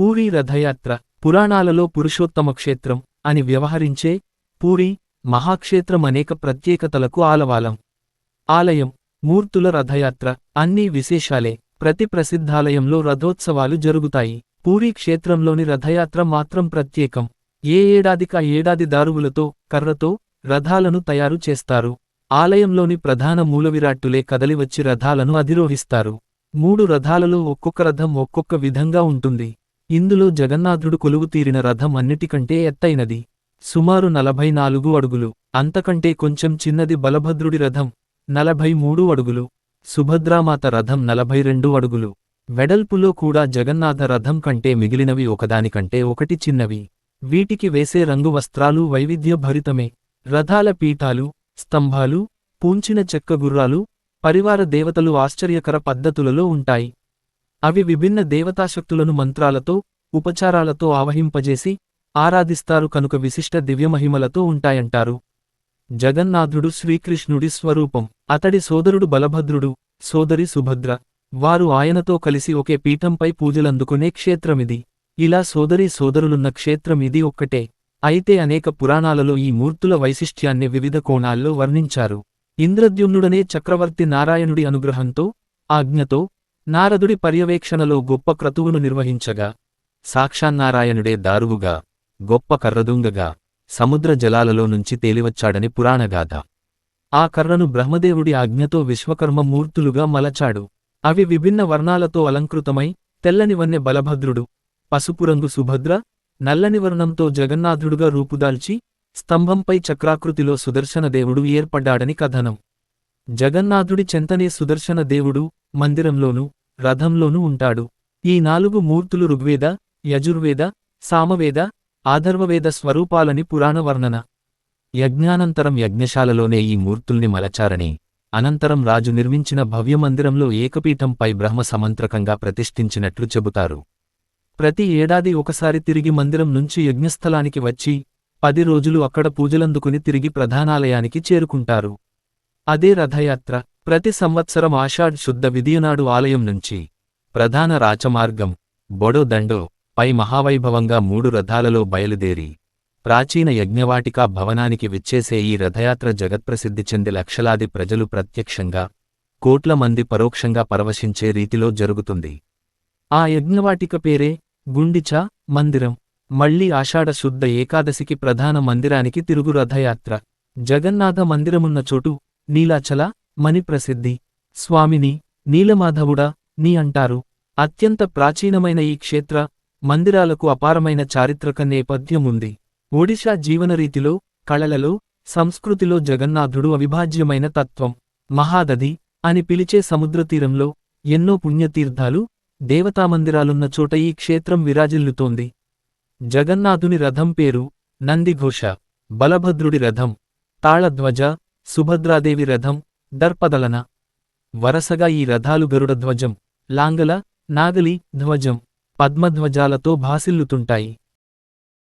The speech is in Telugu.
పూరీ రథయాత్ర పురాణాలలో పురుషోత్తమ క్షేత్రం అని వ్యవహరించే పూరి మహాక్షేత్రం అనేక ప్రత్యేకతలకు ఆలవాలం. ఆలయం మూర్తుల రథయాత్ర అన్నీ విశేషాలే ప్రతి ప్రసిద్ధాలయంలో రథోత్సవాలు జరుగుతాయి. పూరీ క్షేత్రంలోని రథయాత్ర మాత్రం ప్రత్యేకం. ఏ ఏడాదికా ఏడాది దారువులతో కర్రతో రథాలను తయారు చేస్తారు. ఆలయంలోని ప్రధాన మూలవిరాట్టులే కదలివచ్చి రథాలను అధిరోహిస్తారు. మూడు రథాలలో ఒక్కొక్క రథం ఒక్కొక్క విధంగా ఉంటుంది. ఇందులో జగన్నాథుడు కొలువుతీరిన రథం అన్నిటికంటే ఎత్తైనది. సుమారు నలభై నాలుగు అడుగులు. అంతకంటే కొంచెం చిన్నది బలభద్రుడి రథం నలభై మూడు అడుగులు. సుభద్రామాత రథం నలభై రెండు అడుగులు. వెడల్పులో కూడా జగన్నాథ రథం కంటే మిగిలినవి ఒకదానికంటే ఒకటి చిన్నవి. వీటికి వేసే రంగు వస్త్రాలు వైవిధ్యభరితమే. రథాల పీఠాలు స్తంభాలు పూంచిన చెక్క గుర్రాలు పరివార దేవతలు ఆశ్చర్యకర పద్ధతులలో ఉంటాయి. అవి విభిన్న దేవతాశక్తులను మంత్రాలతో ఉపచారాలతో ఆవహింపజేసి ఆరాధిస్తారు కనుక విశిష్ట దివ్యమహిమలతో ఉంటాయంటారు. జగన్నాథుడు శ్రీకృష్ణుడి స్వరూపం. అతడి సోదరుడు బలభద్రుడు సోదరి సుభద్ర. వారు ఆయనతో కలిసి ఒకే పీఠంపై పూజలందుకునే క్షేత్రమిది. ఇలా సోదరీ సోదరులున్న క్షేత్రం ఇది ఒక్కటే. అయితే అనేక పురాణాలలో ఈ మూర్తుల వైశిష్ట్యాన్ని వివిధ కోణాల్లో వర్ణించారు. ఇంద్రద్యుమ్నుడనే చక్రవర్తి నారాయణుడి అనుగ్రహంతో ఆజ్ఞతో నారదుడి పర్యవేక్షణలో గొప్ప క్రతువును నిర్వహించగా సాక్షాన్నారాయణుడే దారువుగా గొప్ప కర్రదుంగగా సముద్ర జలాలలో నుంచి తేలివచ్చాడని పురాణగాథ. ఆ కర్రను బ్రహ్మదేవుడి ఆజ్ఞతో విశ్వకర్మ మూర్తులుగా మలచాడు. అవి విభిన్న వర్ణాలతో అలంకృతమై తెల్లనివన్నె బలభద్రుడు పసుపురంగు సుభద్ర నల్లని వర్ణంతో జగన్నాథుడుగా రూపుదాల్చి స్తంభంపై చక్రాకృతిలో సుదర్శనదేవుడు ఏర్పడ్డాడని కథనం. జగన్నాథుడి చెంతనే సుదర్శన దేవుడు మందిరంలోనూ రథంలోనూ ఉంటాడు. ఈ నాలుగు మూర్తులు ఋగ్వేద యజుర్వేద సామవేద ఆధర్వవేద స్వరూపాలని పురాణ వర్ణన. యజ్ఞానంతరం యజ్ఞశాలలోనే ఈ మూర్తుల్ని మలచారని అనంతరం రాజు నిర్మించిన భవ్యమందిరంలో ఏకపీఠంపై బ్రహ్మ సమంత్రకంగా ప్రతిష్ఠించినట్లు చెబుతారు. ప్రతి ఏడాది ఒకసారి తిరిగి మందిరం నుంచి యజ్ఞస్థలానికి వచ్చి పది రోజులు అక్కడ పూజలందుకుని తిరిగి ప్రధానాలయానికి చేరుకుంటారు. అదే రథయాత్ర. ప్రతి సంవత్సరం ఆషాఢ్ శుద్ధ విధియనాడు ఆలయం నుంచి ప్రధాన రాచమార్గం బొడో దండో పై మహావైభవంగా మూడు రథాలలో బయలుదేరి ప్రాచీన యజ్ఞవాటికా భవనానికి విచ్చేసే ఈ రథయాత్ర జగత్ప్రసిద్ధి చెంది లక్షలాది ప్రజలు ప్రత్యక్షంగా కోట్ల మంది పరోక్షంగా పరవశించే రీతిలో జరుగుతుంది. ఆ యజ్ఞవాటిక పేరే గుండిచ మందిరం. మళ్ళీ ఆషాఢ శుద్ధ ఏకాదశికి ప్రధాన మందిరానికి తిరుగు రథయాత్ర. జగన్నాథ మందిరమున్న చోటు నీలాచల మని ప్రసిద్ధి స్వామిని నీలమాధవుడా నీ అంటారు. అత్యంత ప్రాచీనమైన ఈ క్షేత్ర మందిరాలకు అపారమైన చారిత్రక నేపథ్యముంది ఒడిశా జీవనరీతిలో కళలలో సంస్కృతిలో జగన్నాథుడు అవిభాజ్యమైన తత్వం. మహాదది అని పిలిచే సముద్రతీరంలో ఎన్నో పుణ్యతీర్థాలు దేవతామందిరాలున్న చోట ఈ క్షేత్రం విరాజిల్లుతోంది. జగన్నాథుని రథం పేరు నందిఘోష బలభద్రుడి రథం. తాళధ్వజ సుభద్రాదేవి రథం దర్పదలన వరసగా ఈ రథాలు గరుడ ధ్వజం లాంగల నాగలి ధ్వజం పద్మధ్వజాలతో భాసిల్లుతుంటాయి.